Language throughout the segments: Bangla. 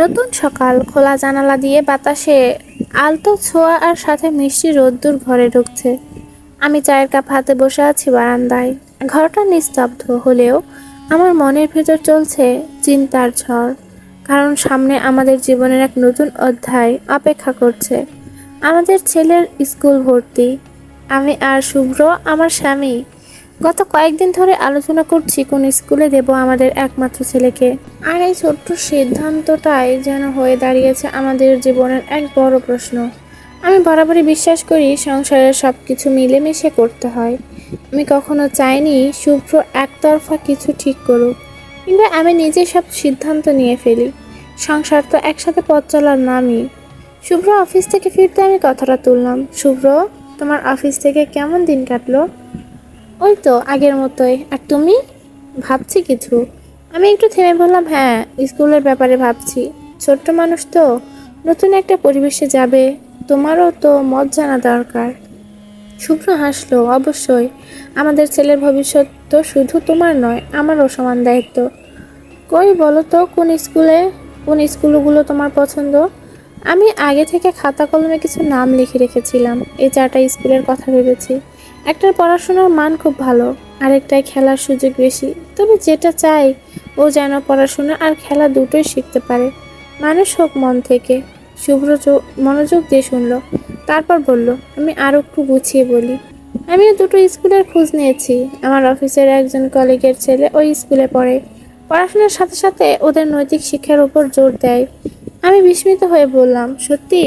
নতুন সকাল, খোলা জানালা দিয়ে বাতাসে আলতো ছোঁয়া আর সাথে মিষ্টি রোদ্দুর ঘরে ঢুকছে। আমি চায়ের কাপ হাতে বসে আছি বারান্দায়। ঘরটা নিস্তব্ধ, হলেও আমার মনের ভেতর চলছে চিন্তার ঝড়, কারণ সামনে আমাদের জীবনের এক নতুন অধ্যায় অপেক্ষা করছে। আমাদের ছেলের স্কুল ভর্তি। আমি আর শুভ্র, আমার স্বামী গত কয়েকদিন ধরে আলোচনা করছি, কোন স্কুলে দেব আমাদের একমাত্র ছেলেকে। আর এই ছোট্ট সিদ্ধান্তটাই যেন হয়ে দাঁড়িয়েছে আমাদের জীবনের এক বড় প্রশ্ন। আমি বরাবরই বিশ্বাস করি, সংসারের সব কিছু মিলেমিশে করতে হয়। আমি কখনো চাইনি শুভ্র একতরফা কিছু ঠিক করুক কিংবা আমি নিজে সব সিদ্ধান্ত নিয়ে ফেলি। সংসার তো একসাথে পথ চলার নামই। শুভ্র অফিস থেকে ফিরতে আমি কথাটা তুললাম। শুভ্র, তোমার অফিস থেকে কেমন দিন কাটলো? ওই তো, আগের মতোই। আর তুমি? ভাবছি কিছু। আমি একটু থেমে বললাম হ্যাঁ স্কুলের ব্যাপারে ভাবছি। ছোট্ট মানুষ তো, নতুন একটা পরিবেশে যাবে। তোমারও তো মত জানা দরকার। শুভ্র হাসলো, অবশ্যই। আমাদের ছেলের ভবিষ্যৎ তো শুধু তোমার নয়, আমারও সমান দায়িত্ব। কই বলো তো, কোন স্কুলে? কোন স্কুলগুলো তোমার পছন্দ? আমি আগে থেকে খাতা কলমে কিছু নাম লিখে রেখেছিলাম। এই চারটা স্কুলের কথা ভেবেছি। একটার পড়াশোনার মান খুব ভালো, আরেকটায় খেলার সুযোগ বেশি। তবে যেটা চাই, ও যেন পড়াশোনা আর খেলা দুটোই শিখতে পারে। মানুষ হোক মন থেকে, শুভ্র মনোযোগ দিয়ে শুনলো, তারপর বলল, আমি আরও একটু গুছিয়ে বলি। আমিও দুটো স্কুলের খোঁজ নিয়েছি। আমার অফিসের একজন কলিগের ছেলে ওই স্কুলে পড়ে। পড়াশোনার সাথে সাথে ওদের নৈতিক শিক্ষার উপর জোর দেয়। আমি বিস্মিত হয়ে বললাম, সত্যি?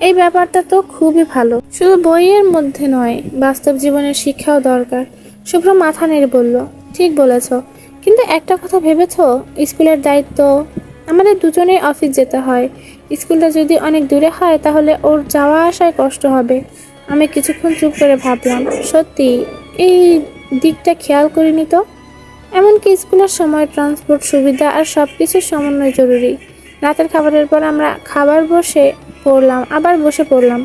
এই ব্যাপারটা তো খুবই ভালো। শুধু বইয়ের মধ্যে নয়, বাস্তব জীবনের শিক্ষাও দরকার। শুভ্র মাথা নেড়ে বলল, ঠিক বলেছ। কিন্তু একটা কথা ভেবেছ, স্কুলের দায়িত্ব? আমাদের দুজনেই অফিস যেতে হয়। স্কুলটা যদি অনেক দূরে হয়, তাহলে ওর যাওয়া আসায় কষ্ট হবে। আমি কিছুক্ষণ চুপ করে ভাবলাম, সত্যি, এই দিকটা খেয়াল করিনি তো? এমনকি স্কুলের সময় ট্রান্সপোর্ট সুবিধা আর সব কিছুর সমন্বয় জরুরি। রাতের খাবারের পর আমরা খাবার বসে পড়লাম, আবার বসে পড়লাম।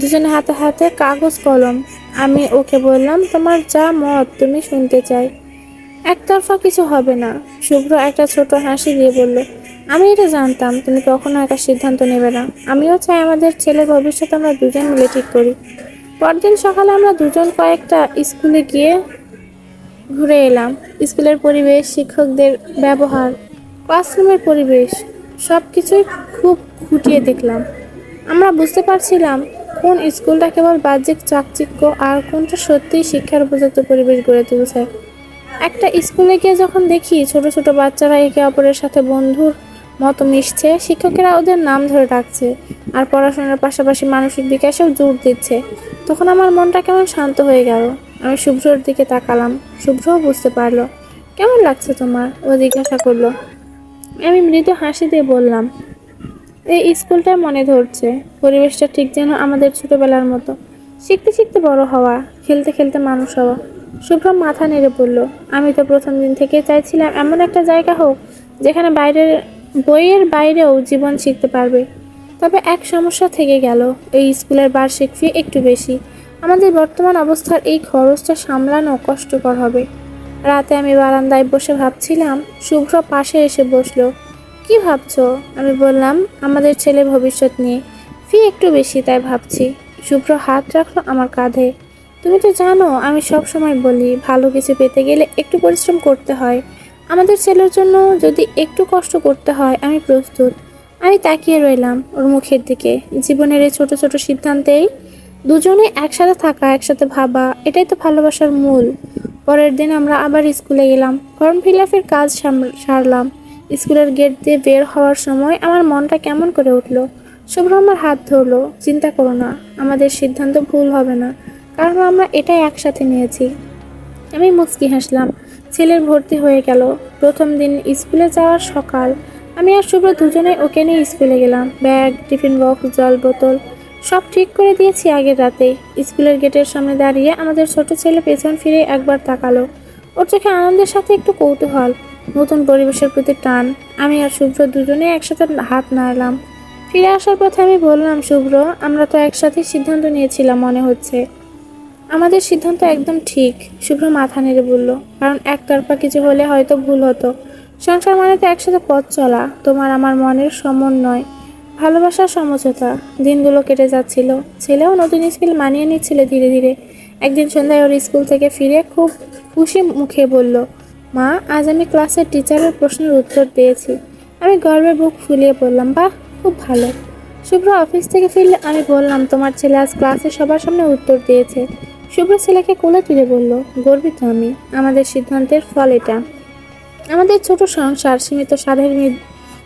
দুজনে হাতে হাতে কাগজ, কলম। আমি ওকে বললাম, তোমার যা মত, তুমি শুনতে চাই। একতরফা কিছু হবে না। শুভ্র একটা ছোট হাসি দিয়ে বলল, আমি এটা জানতাম, তুমি কখনো একটা সিদ্ধান্ত নেবে না। আমিও চাই আমাদের ছেলের ভবিষ্যৎ আমরা দুজন মিলে ঠিক করি। পরদিন সকালে আমরা দুজন কয়েকটা স্কুলে গিয়ে ঘুরে এলাম। স্কুলের পরিবেশ, শিক্ষকদের ব্যবহার, ক্লাসরুমের পরিবেশ সব কিছুই খুব খুঁটিয়ে দেখলাম। আমরা বুঝতে পারছিলাম কোন স্কুলটা কেবল বাহ্যিক চাকচিক্য আর কোনটা সত্যিই শিক্ষার উপযুক্ত পরিবেশ গড়ে তুলছে। একটা স্কুলে গিয়ে যখন দেখি ছোট ছোট বাচ্চারা একে অপরের সাথে বন্ধুর মতো মিশছে, শিক্ষকেরা ওদের নাম ধরে ডাকছে আর পড়াশোনার পাশাপাশি মানসিক বিকাশেও জোর দিচ্ছে, তখন আমার মনটা কেমন শান্ত হয়ে গেল। আমি শুভ্রর দিকে তাকালাম, শুভ্রও বুঝতে পারল। কেমন লাগছে তোমার? ও জিজ্ঞাসা করল। আমি মৃদু হাসি দিয়ে বললাম এই স্কুলটা মনে ধরছে। পরিবেশটা ঠিক যেন আমাদের ছোটবেলার মতো। শিখতে শিখতে বড় হওয়া, খেলতে খেলতে মানুষ হওয়া। শুভ্র মাথা নেড়ে বলল, আমি তো প্রথম দিন থেকে চাইছিলাম এমন একটা জায়গা হোক, যেখানে বাইরের, বইয়ের বাইরেও জীবন শিখতে পারবে। তবে এক সমস্যা থেকে গেল, এই স্কুলের বার্ষিক ফি একটু বেশি। আমাদের বর্তমান অবস্থার এই খরচটা সামলানো কষ্টকর হবে। রাতে আমি বারান্দায় বসে ভাবছিলাম, শুভ্র পাশে এসে বসল কি ভাবছ? আমি বললাম, আমাদের ছেলে ভবিষ্যৎ নিয়ে। ফি একটু বেশি, তাই ভাবছি। শুভ্র হাত রাখল আমার কাঁধে। তুমি তো জানো, আমি সব সময় বলি, ভালো কিছু পেতে গেলে একটু পরিশ্রম করতে হয়। আমাদের ছেলের জন্য যদি একটু কষ্ট করতে হয়, আমি প্রস্তুত। আমি তাকিয়ে রইলাম ওর মুখের দিকে। জীবনের এই ছোট ছোট সিদ্ধান্তেই দুজনে একসাথে থাকা, একসাথে ভাবা, এটাই তো ভালোবাসার মূল। পরের দিন আমরা আবার স্কুলে গেলাম। ফর্ম ফিল আপের কাজ সারলাম। স্কুলের গেট দিয়ে বের হওয়ার সময় আমার মনটা কেমন করে উঠল? শুভ্র আমার হাত ধরলো, চিন্তা করো না, আমাদের সিদ্ধান্ত ভুল হবে না, কারণ আমরা এটাই একসাথে নিয়েছি। আমি মুচকি হাসলাম, ছেলের ভর্তি হয়ে গেল, প্রথম দিন স্কুলে যাওয়ার সকাল। আমি আর শুভ্র দুজনে ওকে নিয়ে স্কুলে গেলাম, ব্যাগ, টিফিন বক্স, জল বোতল, সব ঠিক করে দিয়েছি আগের রাতেই। স্কুলের গেটের সামনে দাঁড়িয়ে আমাদের ছোট ছেলে পেছন ফিরে একবার তাকালো। ওর চোখে আনন্দের সাথে একটু কৌতূহল। নতুন পরিবেশের প্রতি টান। আমি আর শুভ্র দুজনে একসাথে হাত নাড়লাম। ফিরে আসার পথে আমি বললাম, শুভ্র, আমরা তো একসাথে সিদ্ধান্ত নিয়েছিলাম মনে হচ্ছে। আমাদের সিদ্ধান্ত একদম ঠিক, শুভ্র মাথা নেড়ে বলল, কারণ একতরফা কিছু হলে হয়তো ভুল হতো। সংসার মানে তো একসাথে পথ চলা, তোমার আমার মনের সমন্বয় ভালোবাসার সমঝোতা, দিনগুলো কেটে যাচ্ছিল। ছেলেও নতুন স্কুল মানিয়ে নিচ্ছিল ধীরে ধীরে। একদিন সন্ধ্যায় ওর স্কুল থেকে ফিরে খুব খুশি মুখে বলল মা, আজ আমি ক্লাসের টিচারের প্রশ্নের উত্তর দিয়েছি আমি গর্বে বুক ফুলিয়ে বললাম, বাহ, খুব ভালো। শুভ্র অফিস থেকে ফিরলে আমি বললাম, তোমার ছেলে আজ ক্লাসে সবার সামনে উত্তর দিয়েছে। শুভ্র ছেলেকে কোলে তুলে বলল, গর্বিত আমি। আমাদের সিদ্ধান্তের ফল এটা। আমাদের ছোট সংসার, সীমিত সাধের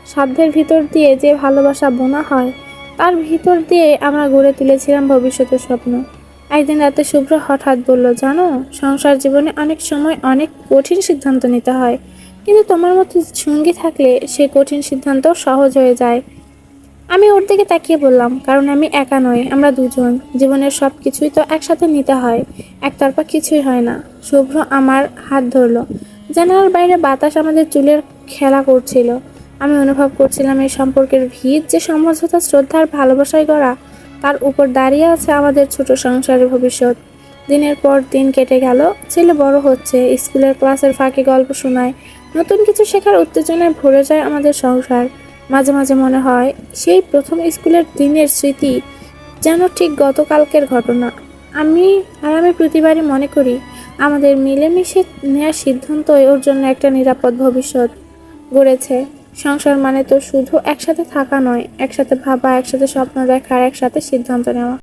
সাধ্যের ভিতর দিয়ে যে ভালোবাসা বোনা হয়, তার ভিতর দিয়ে আমরা গড়ে তুলেছিলাম ভবিষ্যতের স্বপ্ন। একদিন রাতে শুভ্র হঠাৎ বলল, জানো, সংসার জীবনে অনেক সময় অনেক কঠিন সিদ্ধান্ত নিতে হয়। কিন্তু তোমার মতো সঙ্গী থাকলে সে কঠিন সিদ্ধান্ত সহজ হয়ে যায়। আমি ওর দিকে তাকিয়ে বললাম, কারণ আমি একা নই, আমরা দুজন। জীবনের সব কিছুই তো একসাথে নিতে হয়, একতরফা কিছুই হয় না। শুভ্র আমার হাত ধরলো। জানালার বাইরে বাতাস আমাদের চুলের খেলা করছিল। আমি অনুভব করছিলাম এই সম্পর্কের ভিত যে সমঝোতা, শ্রদ্ধার, ভালোবাসায় গড়া তার উপর দাঁড়িয়ে আছে আমাদের ছোট সংসারের ভবিষ্যৎ। দিনের পর দিন কেটে গেল, ছেলে বড় হচ্ছে, স্কুলের ক্লাসের ফাঁকে গল্প শোনায়, নতুন কিছু শেখার উত্তেজনায় ভরে যায় আমাদের সংসার। মাঝে মাঝে মনে হয়, সেই প্রথম স্কুলের দিনের স্মৃতি যেন ঠিক গতকালকের ঘটনা। আমি আর আমি প্রতিবারই মনে করি, আমাদের মিলেমিশে নেওয়ার সিদ্ধান্তই ওর জন্য একটা নিরাপদ ভবিষ্যৎ গড়েছে। সংসার মানে তো শুধু একসাথে থাকা নয়, একসাথে ভাবা, একসাথে স্বপ্ন দেখা একসাথে সিদ্ধান্ত নেওয়া।